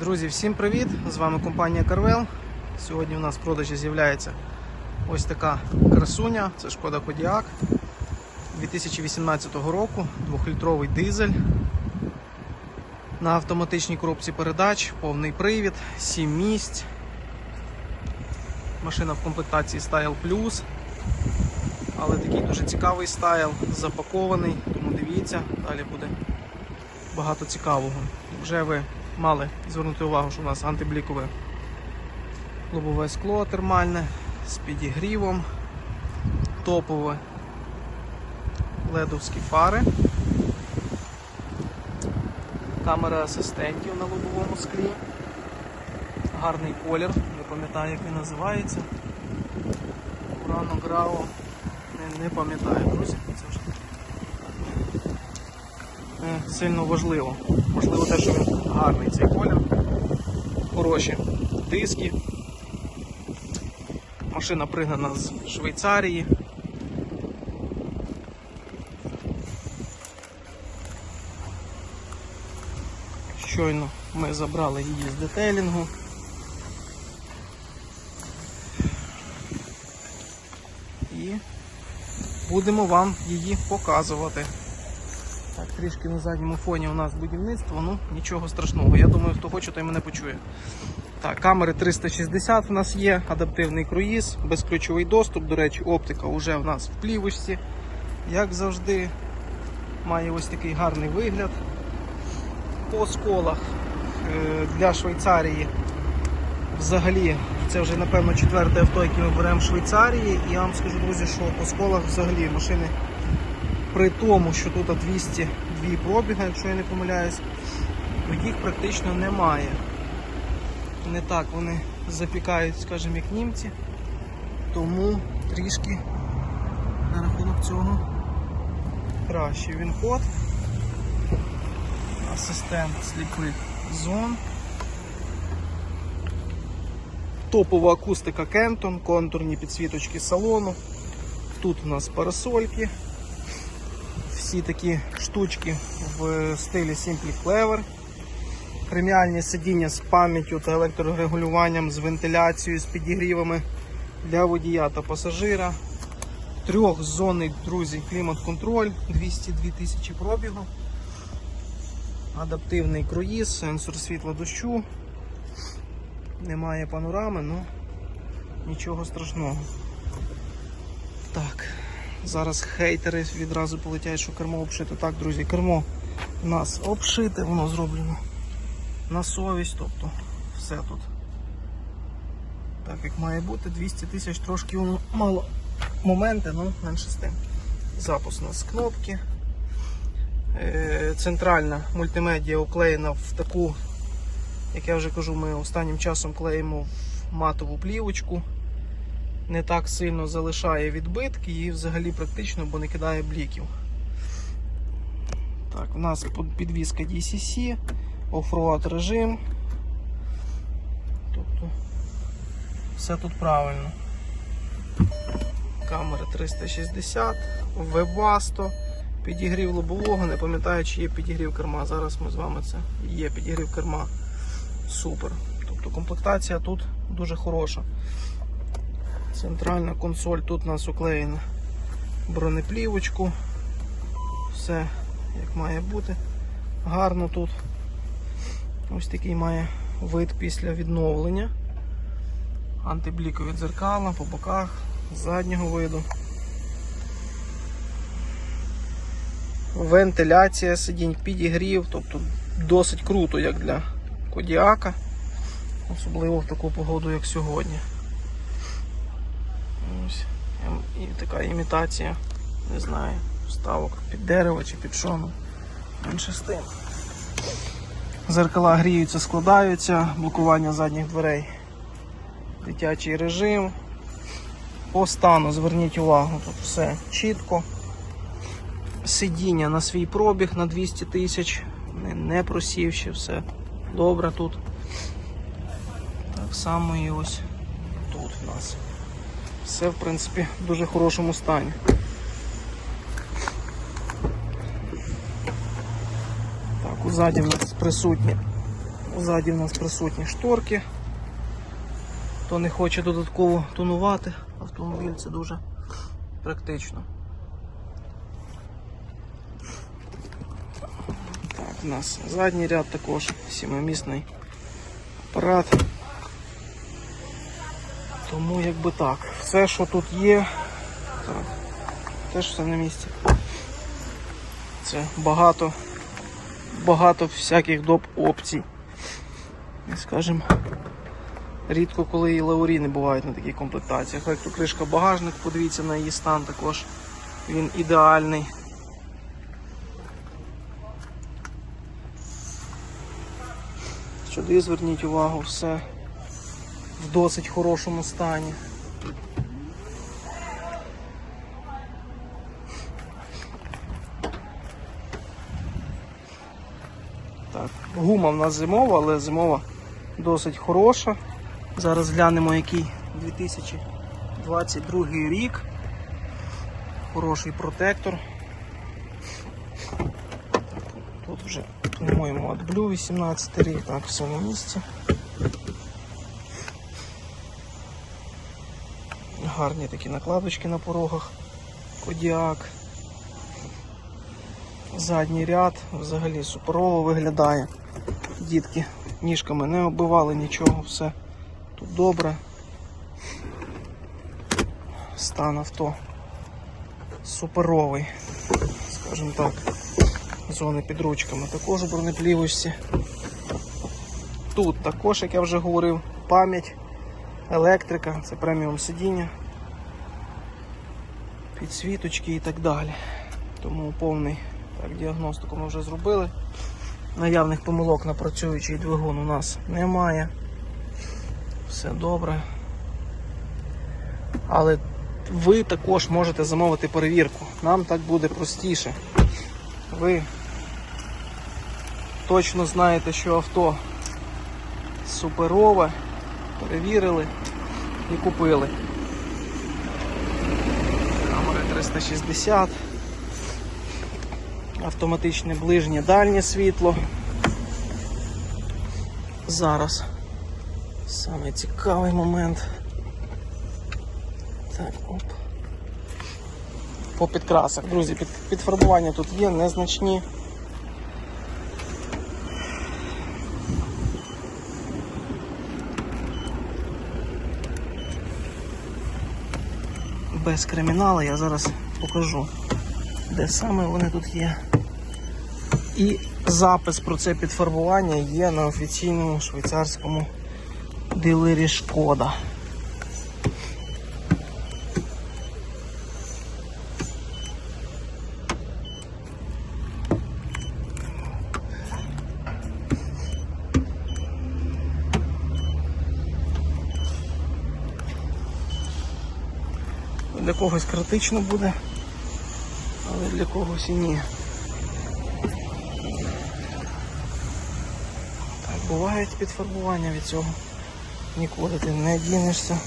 Друзі, всім привіт! З вами компанія Carvel. Сьогодні у нас в продажі з'являється ось така красуня. Це шкода Кодіак 2018 року, 2-літровий дизель. На автоматичній коробці передач, повний привід, 7 місць. Машина в комплектації Style Plus. Але такий дуже цікавий стайл, запакований, тому дивіться, далі буде багато цікавого. Вже ви мали звернути увагу, що у нас антиблікове лобове скло термальне з підігрівом, топове ледовські фари, камера асистентів на лобовому склі, гарний колір, не пам'ятаю, як він називається. Урано Грао, не, не пам'ятаю, друзі. Це вже сильно важливо. Можливо, те, що він гарний цей колір. Хороші диски. Машина пригнана з Швейцарії. Щойно ми забрали її з детейлінгу. І будемо вам її показувати. Трішки на задньому фоні у нас будівництво, ну нічого страшного. Я думаю, хто хоче, той мене почує. Так, камери 360 в нас є, адаптивний круїз, безключовий доступ. До речі, оптика вже в нас в плівочці. Як завжди, має ось такий гарний вигляд. По сколах е, для Швейцарії. Взагалі, це вже напевно четверте авто, яке ми беремо в Швейцарії. І я вам скажу, друзі, що по сколах взагалі машини при тому, що тут 202 пробіга, якщо я не помиляюсь, то їх практично немає. Не так вони запікають, скажімо, як німці. Тому трішки на рахунок цього краще. Він код. Асистент Sleep Zone. Топова акустика Кентон, контурні підсвіточки салону. Тут у нас парасольки всі такі штучки в стилі Simply Clever. Преміальні сидіння з пам'яттю та електрорегулюванням, з вентиляцією, з підігрівами для водія та пасажира. Трьохзонний, друзі, клімат-контроль, 202 тисячі пробігу. Адаптивний круїз, сенсор світла дощу. Немає панорами, ну нічого страшного. Так. Зараз хейтери відразу полетять, що кермо обшите. Так, друзі, кермо у нас обшите, воно зроблено на совість, тобто все тут. Так як має бути, 200 тисяч трошки воно мало моменти, ну менше з тим. Запуск у нас кнопки. Е, Центральна мультимедіа уклеєна в таку, як я вже кажу, ми останнім часом клеїмо в матову плівочку не так сильно залишає відбитки і взагалі практично, бо не кидає бліків. Так, у нас підвізка DCC, оффроад режим. Тобто все тут правильно. Камера 360, Webasto, підігрів лобового, не пам'ятаю, чи є підігрів керма. Зараз ми з вами це є підігрів керма. Супер. Тобто комплектація тут дуже хороша. Центральна консоль тут у нас уклеєна бронеплівочку. Все як має бути. Гарно тут. Ось такий має вид після відновлення. Антиблікові дзеркала по боках, заднього виду. Вентиляція сидінь, підігрів, тобто досить круто, як для Кодіака, особливо в таку погоду, як сьогодні. І така імітація, не знаю, вставок під дерево чи під шону. Менше з тим. Зеркала гріються, складаються, блокування задніх дверей. Дитячий режим. По стану зверніть увагу, тут все чітко. Сидіння на свій пробіг на 200 тисяч, не, не просівши, все добре тут. Так само і ось тут в нас. Все, в принципі, в дуже хорошому стані. Так, у в нас присутні Ззаді в нас присутні шторки. Хто не хоче додатково тонувати, автомобіль це дуже практично. Так, у нас задній ряд також сімимісний апарат. Тому якби так. Все, що тут є, теж все на місці. Це багато, багато всяких доп опцій. Скажем, рідко коли і лауріни бувають на таких комплектаціях. Як тут кришка багажник, подивіться на її стан також. Він ідеальний. Сюди зверніть увагу, все в досить хорошому стані. Так, гума в нас зимова, але зимова досить хороша. Зараз глянемо, який 2022 рік. Хороший протектор. Тут вже, по-моєму, AdBlue 18 рік, так, все на місці. Гарні такі накладочки на порогах. Кодіак. Задній ряд взагалі суперово виглядає. Дітки ніжками не оббивали нічого, все тут добре. Стан авто суперовий, скажімо так. Зони під ручками також у бронеплівочці. Тут також, як я вже говорив, пам'ять, електрика, це преміум сидіння, підсвіточки і так далі. Тому повний так, діагностику ми вже зробили. Наявних помилок на працюючий двигун у нас немає. Все добре. Але ви також можете замовити перевірку. Нам так буде простіше. Ви точно знаєте, що авто суперове, перевірили і купили. Камери 360, автоматичне ближнє дальнє світло. Зараз самий цікавий момент. Так, оп. По підкрасах, друзі, під, підфарбування тут є незначні. Без криміналу я зараз покажу, де саме вони тут є. І запис про це підфарбування є на офіційному швейцарському дилері Шкода. Когось критично буде, але для когось і ні. Так, бувають підфарбування від цього. Нікуди ти не дінешся.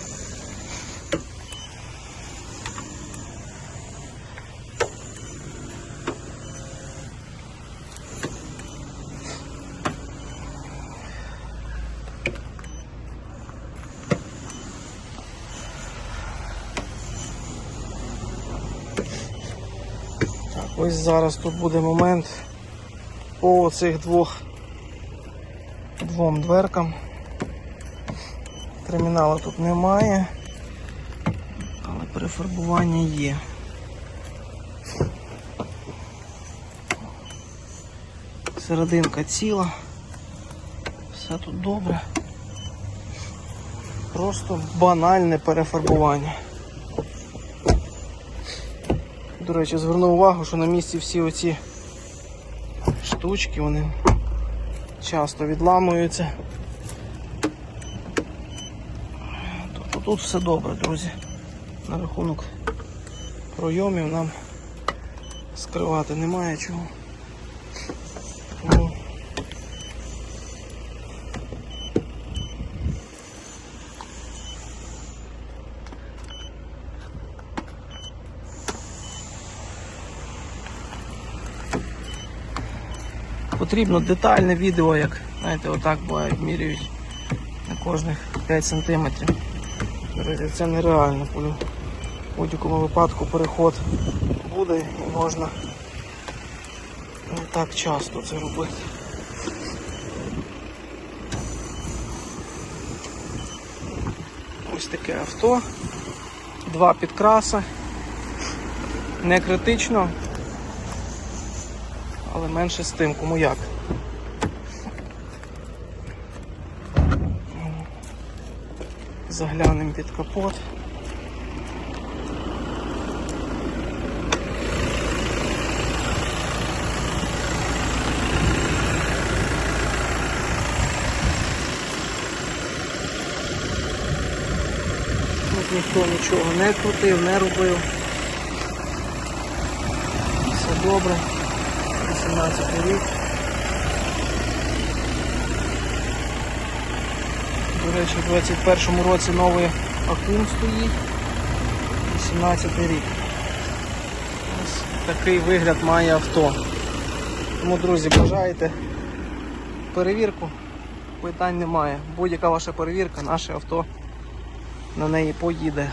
Ось зараз тут буде момент по цих двох двом дверкам. Криміналу тут немає, але перефарбування є. Серединка ціла, все тут добре. Просто банальне перефарбування. До речі, звернув увагу, що на місці всі оці штучки, вони часто відламуються. Тобто тут все добре, друзі. На рахунок пройомів нам скривати немає чого. Тому потрібно детальне відео, як знаєте, отак буває, міряють на кожних 5 сантиметрів. Це нереально. В будь-якому випадку переход буде і можна не так часто це робити. Ось таке авто. Два підкраси. Не критично, але менше з тим, кому як. Заглянемо під капот. Тут ніхто нічого не крутив, не робив. Все добре. 18 рік. До речі, у 21 році новий акум стоїть. 18 рік. Ось такий вигляд має авто. Тому, друзі, бажаєте перевірку? Питань немає. Будь-яка ваша перевірка, наше авто на неї поїде.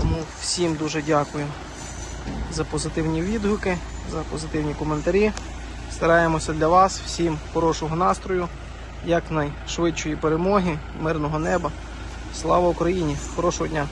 Тому всім дуже дякую за позитивні відгуки, за позитивні коментарі. Стараємося для вас, всім хорошого настрою, якнайшвидшої перемоги, мирного неба. Слава Україні! Хорошого дня!